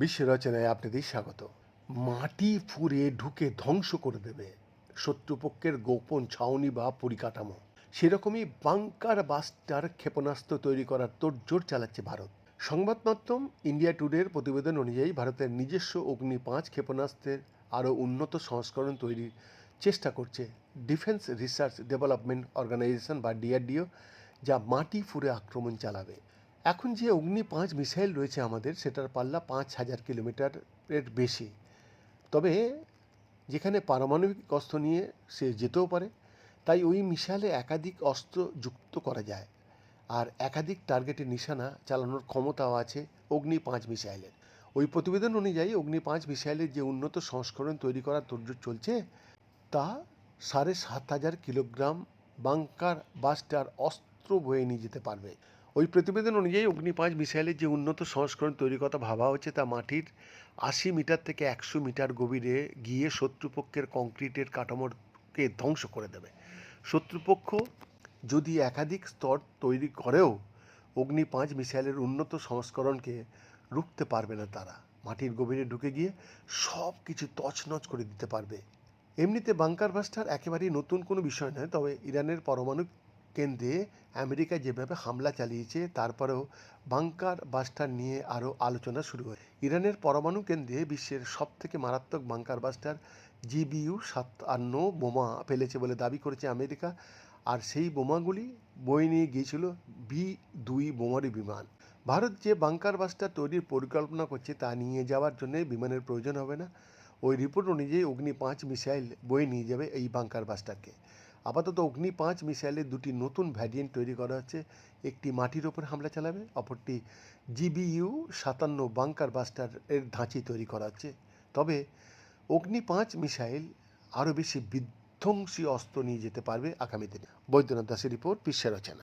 বিশ্ব রচনায় আপনাদের স্বাগত। মাটি ফুঁড়ে ঢুকে ধ্বংস করে দেবে শত্রুপক্ষের গোপন ছাউনি বা পরিকাঠামো। সেরকমই বাংকার বাস্টার ক্ষেপণাস্ত্র তৈরি করার তোড়জোড় চালাচ্ছে ভারত। সংবাদ মাধ্যম ইন্ডিয়া টুডের প্রতিবেদন অনুযায়ী ভারতের নিজস্ব অগ্নি পাঁচ ক্ষেপণাস্ত্রের আরও উন্নত সংস্করণ তৈরির চেষ্টা করছে ডিফেন্স রিসার্চ ডেভেলপমেন্ট অর্গানাইজেশন বা ডিআরডিও। যা মাটি ফুঁড়ে আক্রমণ চালাবে। এখন যে অগ্নি পাঁচ মিসাইল রয়েছে আমাদের, সেটার পাল্লা পাঁচ হাজার কিলোমিটারের বেশি। তবে যেখানে পারমাণবিক অস্ত্র নিয়ে সে যেতেও পারে, তাই ওই মিসাইলে একাধিক অস্ত্র যুক্ত করা যায়। আর একাধিক টার্গেটের নিশানা চালানোর ক্ষমতাও আছে অগ্নি পাঁচ মিসাইলের। ওই প্রতিবেদন অনুযায়ী অগ্নি পাঁচ মিসাইলের যে উন্নত সংস্করণ তৈরি করার তোড়জোড় চলছে, তা সাড়ে সাত হাজার কিলোগ্রাম বাংকার বাস্টার অস্ত্র বয়ে নিয়ে যেতে পারবে। ওই প্রতিবেদন অনুযায়ী অগ্নি পাঁচ মিসাইলের যে উন্নত সংস্করণ তৈরির কথা ভাবা হচ্ছে, তা মাটির আশি মিটার থেকে একশো মিটার গভীরে গিয়ে শত্রুপক্ষের কংক্রিটের কাঠামোকে ধ্বংস করে দেবে। শত্রুপক্ষ যদি একাধিক স্তর তৈরি করেও অগ্নি পাঁচ মিসাইলের উন্নত সংস্করণকে রুখতে পারবে না তারা, মাটির গভীরে ঢুকে গিয়ে সব কিছু তছনছ করে দিতে পারবে। এমনিতে বাংকার বাস্টার একেবারেই নতুন কোনো বিষয় নয়, তবে ইরানের পরমাণু কেন্দ্রে আমেরিকা যেভাবে হামলা চালিয়েছে, তারপরেও বাংকার বাস্টার নিয়ে আরও আলোচনা শুরু হয়। ইরানের পরমাণু কেন্দ্রে বিশ্বের সবথেকে মারাত্মক বাংকার বাস্টার জিবিইউ সাতান্ন বোমা ফেলেছে বলে দাবি করেছে আমেরিকা, আর সেই বোমাগুলি বয়ে নিয়ে গিয়েছিল বি দুই বোমারি বিমান। ভারত যে বাংকার বাস্টার তৈরির পরিকল্পনা করছে তা নিয়ে যাওয়ার জন্য বিমানের প্রয়োজন হবে না। ওই রিপোর্ট অনুযায়ী অগ্নি পাঁচ মিসাইল বয়ে নিয়ে যাবে এই বাংকার বাস্টারকে আপাতত অগ্নি পাঁচ মিসাইলের দুটি নতুন ভ্যারিয়েন্ট তৈরি করা হচ্ছে। একটি মাটির ওপর হামলা চালাবে, অপরটি জিবিইউ সাতান্ন বাংকার বাস্টার এর ধাঁচি তৈরি করা হচ্ছে। তবে অগ্নি পাঁচ মিসাইল আরও বেশি বিধ্বংসী অস্ত্র নিয়ে যেতে পারবে আগামী দিনে। বৈদ্যনাথ দাসের রিপোর্ট বিশ্বের রচনা